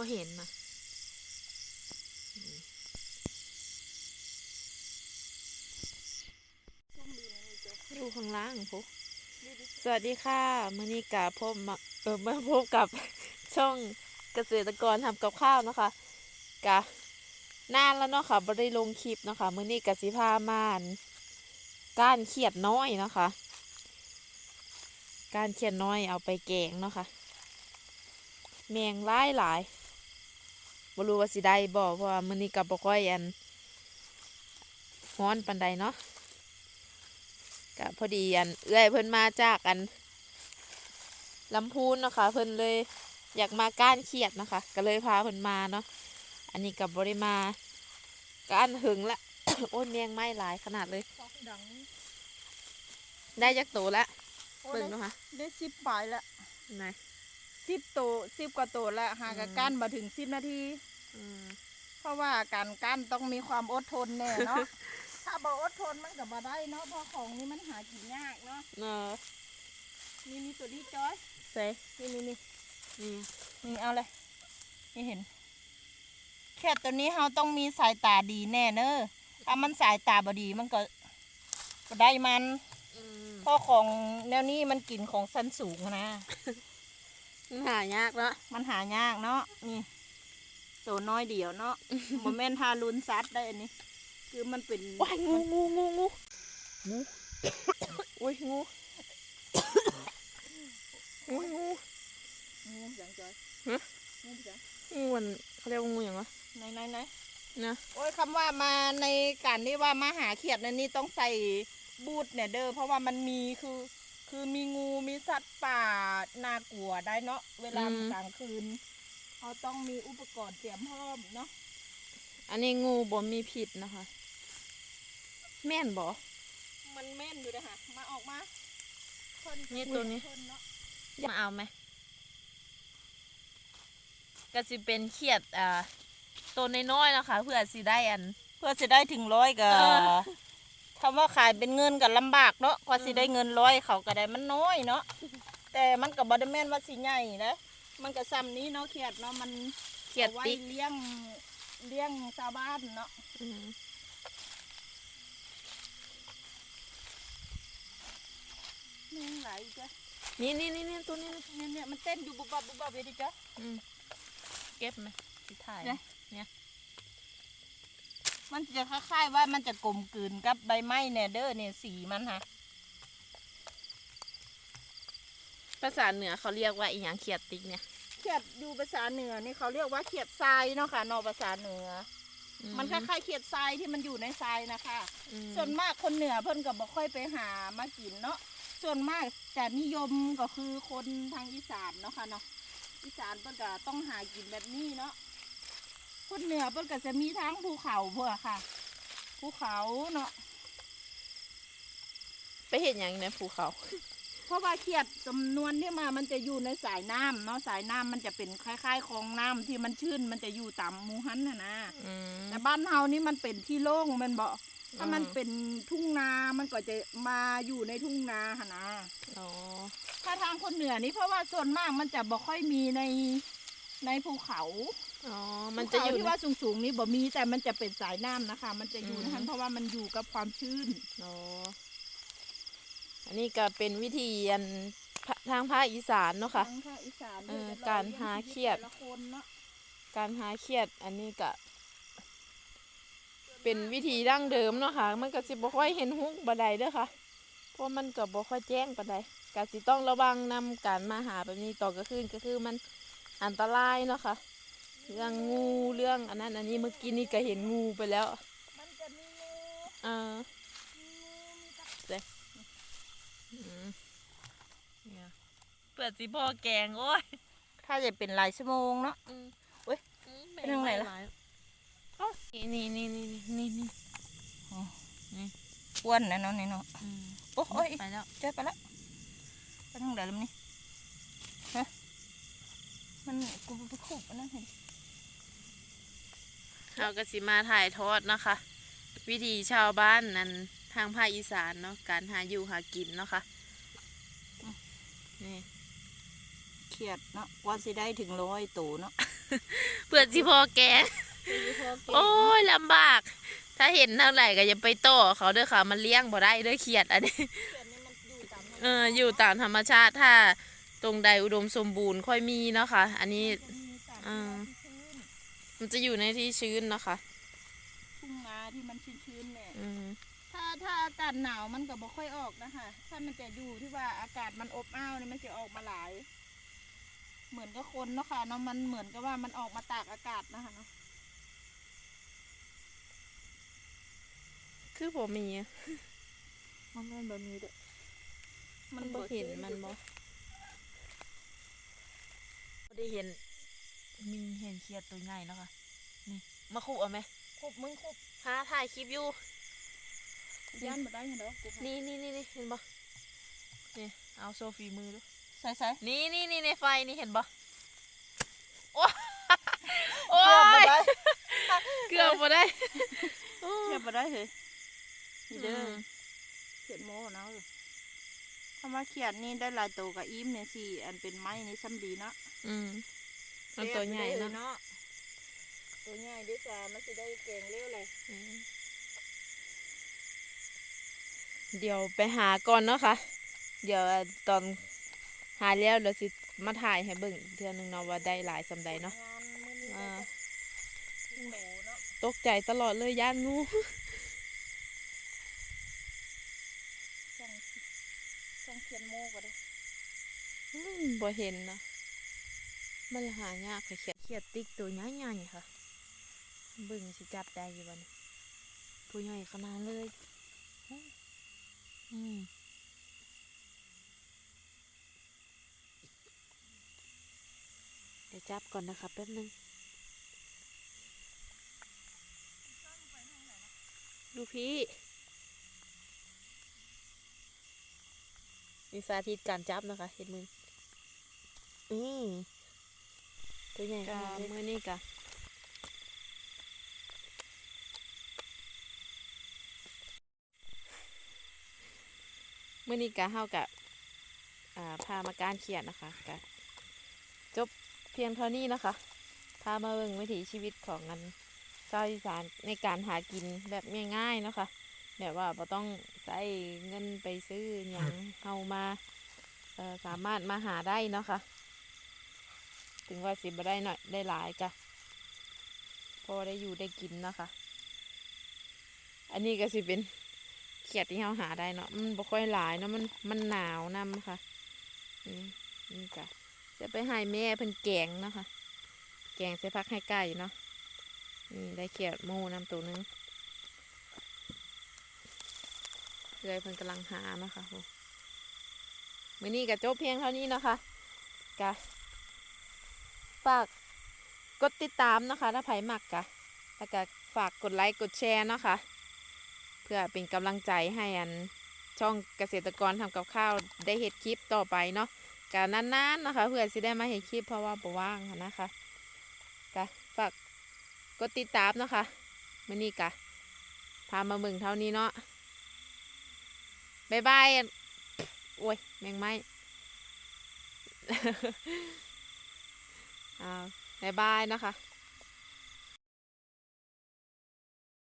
บ่เห็นนะดูข้างล่างพวกสวัสดีค่ะมื่อนี้กับพบมาเออมาพบกับช่องเกษตรกรทำกับข้าวนะคะกะนานแล้วเนาะค่ะบ่ได้ลงคลิปเนาะค่ะมื่อนี้กะสิพามานก้านเขียดน้อยเนาะค่ะกานเขียดน้อยเอาไปแกงเนาะค่ะแมงหลายหลาย บ่รู้ว่าสิได้บ่เพราะว่ามื้อนี้ก็บ่ค่อยอันร้อนปานใดเนาะก็พอดีอันเอื้อยเพิ่นมาจากอันลำพูนเนาะค่ะเพิ่นเลยอยากมาก้านเขียดนะคะ ก็เลยพาเพิ่นมาเนาะอันนี้ก็บ่ได้มาก้านหึงละ โอ้ยแมงไหม้หลายขนาดเลยซอกดังได้จักโตละโอ้เบิ่งได้เนาะค่ะได้สิบปลายละไหน สิบโตสิบกว่าโตละหากบอืมก้านมาถึงสิบนาทีอืมเพราะว่าการก้านต้องมีความอดทนแน่เนาะถ้าบ่อดทนมันก็บ่ได้เนาะเพราะของนี้มันหากินยากเนาะเออนี่มีตัวนี้จอยใส่นี่นี่นี่นี่นี่เอาเลยนี่เห็น แค่ตัวนี้เราต้องมีสายตาดีแน่เนอะถ้ามันสายตาบ่ดีมันก็บ่ได้มันอืมเพราะของแนวนี้มันกินของสั้นสูงนะ มันหายากเนาะมันหายากเนาะนี่ตัวน้อยเดียวเนาะโมเมนทารุนซัดได้อันนี้ คือมันเป็นว้ายงูงูงูงูงูโอ้ยงูงูงูงูจังจอยฮะงูจังงูมันเขาเรียกว่างูอย่างวะไหนไหนไหนนะโอ้ยคำว่ามาในการที่ว่ามาหาเขียดนันนี่ต้องใส่บูทเนี่ยเด้อเพราะว่ามันมีคือ คือมีงูมีสัตว์ป่าน่ากลัวได้เนาะเวลากลางคืนเขาต้องมีอุปกรณ์เตรียมพร้อมเนาะอันนี้งูบ่มีพิษนะคะ แม่นบ่ มันแม่นอยู่เลยค่ะมาออกมาเพิ่นี่ตัวนี้ เพิ่เนาะมาเอาไหมก็สิเป็นเขียดอ่าตัวน้อยๆนะคะ เพื่อสิได้อัน เพื่อจะได้ถึงร้อยก็เออ คำว่าขายเป็นเงินกับลำบากเนาะกว่าสิอืมได้เงินร้อยเขาก็ได้มันน้อยเนาะแต่มันกับบอดแมนว่าสิใหญ่นะมันก็ซ้ำนี้เนาะเขียดเนาะมันเขียดอาไว้ติ๊กเลี้ยงเลี้ยงชาวบ้านเนาะอืมแม่งหลายจ้ะนี่นี่นี่นี่ตัวนี้นะเนี่ยเนี่ยมันเต้นอยู่บุบบับบุบบับเลยดิจ้ะอืมเก็บไหมสิถ่ายเนี่ย มันจะคล้ายๆว่ามันจะกลมกลืนกับใบไม้เนี่ยเด้อเนี่ยสีมันฮะภาษาเหนือเขาเรียกว่าอีหยังเขียดติ๊กเนี่ย เขียดอยู่ภาษาเหนือนี่เขาเรียกว่าเขียดทรายเนาะค่ะนอกภาษาเหนืออืมันคล้ายๆเขียดทรายที่มันอยู่ในทรายนะคะอืมส่วนมากคนเหนือเพิ่นก็บ่ค่อยไปหามากินเนาะ ส่วนมากจะนิยมก็คือคนทางอีสานเนาะค่ะเนาะ อีสานเพิ่นก็ต้องหากินแบบนี้เนาะ คนเหนือเพิ่นก็จะมีทั้งภูเขาพวกค่ะ ภูเขาเนาะไปเห็นอย่างในภูเขา เพราะว่าเขียดจำนวนที่มามันจะอยู่ในสายน้ำเนาะสายน้ำมันจะเป็นคล้ายๆคลองน้ำที่มันชื้นมันจะอยู่ตามหมูหันน่ะนะ อืม แต่บ้านเฮานี่มันเป็นที่โล่งแมันบอกถ้ามันอืม เป็นทุ่งนา มันก็จะมาอยู่ในทุ่งนาหนนะ อ๋อ ถ้าทางคนเหนือนี่เพราะว่าส่วนมากมันจะบ่ค่อยมีในในภูเขา อ๋อ มันจะอยู่ภูเขาที่ว่าสูงๆนี่บ่มีแต่มันจะเป็นสายน้ำนะคะ มันจะอยู่อืมนะคะเพราะว่ามันอยู่กับความชื้นอ๋ออันนี้ก็เป็นวิธีอันภาทางภาคอีสานเนาะค่ะทางภาคอีสานเออดี๋ยวจะการลี้งหาชีวิตเขียดแต่ละคนเนาะการหาเขียดอันนี้ก็เป็นวิธีดั้งเดิมเนาะค่ะ มันก็สิบ่ค่อยเห็นฮุกบันไดเด้อค่ะ เพราะมันก็บ่ค่อยแจ้งปานใดก็สิต้องระวังนำการมาหาแบบนี้ต่อกลางคืนก็คือมันอันตรายเนาะค่ะ เรื่องงูเรื่องอันนั้นอันนี้เมื่อกี้นี่ก็เห็นงูไปแล้ว มันจะมีงูเออมีงูมีตะอืมเนี่ยเปิดสิพ่อแกงโอ้ยถ้าจะเป็นหลายชั่วโมงเนาะเว้ยไปทางไหนล่ะเอ้านี่นี่นี่นี่นี่นี่อ้วนนะเนาะนี่เนาะอืมโอ้โอ้ยไปแล้วเจอไปแล้วไปทางไหนแล้วมันนี่ฮะมันกูไปขุบอันนั่นเห็น เราก็สิมาถ่ายทอดนะคะ วิธีชาวบ้านนั้นทางภาคอีสานเนาะการหาอยู่หากินเนาะค่ะนี่เครียดเนาะว่าสิได้ถึงร้อยตัวเนาะเพื่อสิพอแกงโอ้ยลำบาก ถ้าเห็นเท่าไหร่ก็อย่าไปโต้เขาเด้อค่ะมันเลี้ยงบ่ได้เด้อเขียดอันนี้เอออยู่ตามธรรมชาติถ้าตรงใดอุดมสมบูรณ์ค่อยมีเนาะค่ะ อันนี้อ่า มันจะอยู่ในที่ชื้นเนาะค่ะทุ่งนาที่มันชื้นๆเนี่ย อืม ถ้าถ้าอากาศหนาวมันก็บ่ค่อยออกนะคะ ถ้ามันจะอยู่ที่ว่าอากาศมันอบอ้าวเนี่ยมันจะออกมาหลาย เหมือนกับคนเนาะค่ะเนาะมันเหมือนกับว่ามันออกมาตากอากาศนะคะเนาะ คือผมมีอะมันเป็นแบบนี้เด้อมันบ่เห็นมันบ่ บ่ได้เห็น มีเห็นเขียดตัวใหญ่เนาะค่ะนี่มาขู่เอาไหมคุบมึงคุบหาถ่ายคลิปอยู่ย่านบ่ได้เหรอกูนี่นี่นี่นี่เห็นบ่นี่เอาโซฟีมือดูใส่ใส่นี่นี่นี่ในไฟนี่เห็นบ่โอ้โอ้เกือบบ่ยได้เกือบบ่ได้โอ้เกือบบ่ได้เลยนี่เด้อมเขียนโม่เนาะถ้ามาเขียนนี่ได้หลายตัวกับอิ่มเนี่ยสิอันเป็นไม้นี่ซ้ำดีเนาะอืม มันตัวใหญ่เนาะ ตัวใหญ่ด้วยจ้ามันสิได้เก่งเร็วเลยอืมเดี๋ยวไปหาก่อนเนาะค่ะ เดี๋ยวตอนหาแล้วเดี๋ยวสิมาถ่ายให้เบิ่งอีกเทื่อนึงเนาะว่าได้หลายสำใดเนาะงานมื้อนี้อ่าหนูเนาะตกใจตลอดเลยย่านงูต้องต้องเขียนโม่ก็ได้อืมบ่เห็นเนาะ มันหายากค่ะเขียดเขียดติ๊กตัวใหญ่ๆนี่ค่ะบิ่งสิจับได้อยู่บ่นี่ตัวใหญ่ขนาดเลย อืมเดี๋ยวจับก่อนนะคะแป๊บนึง ดูพี่มีสาธิตการจับนะคะ เห็นมืออืม ตัวใหญ่ขนาดมือนี่กะมือนี่กะเฮากะอ่าพามาการเขียนนะคะกะจบเพียงเท่านี้นะคะ พามาเบิ่งวิถีชีวิตของงันชาวอีสานในการหากินแบบง่ายๆเนาะค่ะแบบว่าเราต้องใช้เงินไปซื้ออย่างเอามาเอ่อสามารถมาหาได้เนาะค่ะ ถึงว่าสิบ่ได้หน่อยได้หลายกะพอได้อยู่ได้กินนะคะ อันนี้ก็สิเป็นเขียดที่เราหาได้เนาะมันบ่ค่อยหลายเนาะมันมันหนาวนำค่ะนี่นี่กะจะไปให้แม่เพิ่นแกงเนาะค่ะ แกงใส่ผักให้ไก่เนาะนี่ได้เขียดมูน้ำตัวนึงเลยเพิ่นกำลังหานะคะโหมื้อนี้ก็จบเพียงเท่านี้นะคะกะ ฝากกดติดตามนะคะ ถ้าไผมักกะแล้วก็ฝากกดไลค์กดแชร์เนาะคะ เพื่อเป็นกำลังใจให้อันช่องเกษตรกรทำกับข้าวได้เห็ดคลิปต่อไปเนาะกะนานๆนะคะ เพื่อสิได้มาเห็ดคลิปเพราะว่าบ่ว่างนะคะกะฝากกดติดตามนะคะมื่อนี้กะพามาเบิ่งเท่านี้เนาะบายบายอันโอ้ยแมงไม้ อ้าวบายบายนะคะ